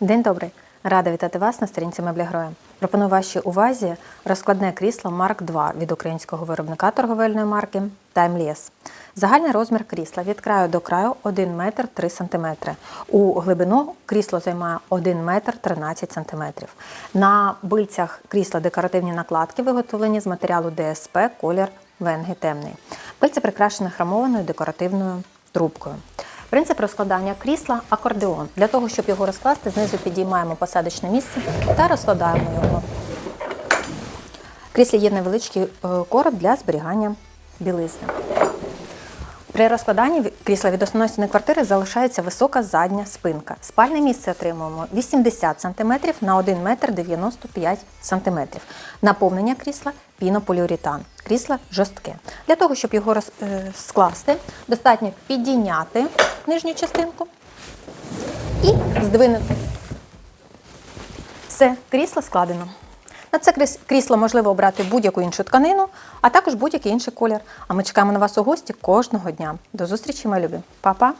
День добрий! Рада вітати вас на сторінці меблі Гроя. Пропоную вашій увазі розкладне крісло Марк 2 від українського виробника торговельної марки Timeless. Загальний розмір крісла від краю до краю 1 метр 3 см. У глибину крісло займає 1 метр 13 см. На бильцях крісла декоративні накладки виготовлені з матеріалу ДСП колір венги темний. Бильце прикрашені хромованою декоративною трубкою. Принцип розкладання крісла акордеон. Для того, щоб його розкласти, знизу підіймаємо посадочне місце та розкладаємо його. Кріслі є невеличкий е, короб для зберігання білизни. При розкладанні крісла від основної квартири залишається висока задня спинка. Спальне місце отримуємо 80 см на 1 метр 95 см. Наповнення крісла пінополіуретан. Крісло жорстке. Для того, щоб його роз- е, достатньо підійняти нижню частинку і здвинути. Все, крісло складено. На це крісло можливо обрати будь-яку іншу тканину, а також будь-який інший колір. А ми чекаємо на вас у гості кожного дня. До зустрічі, мої любі. Па-па!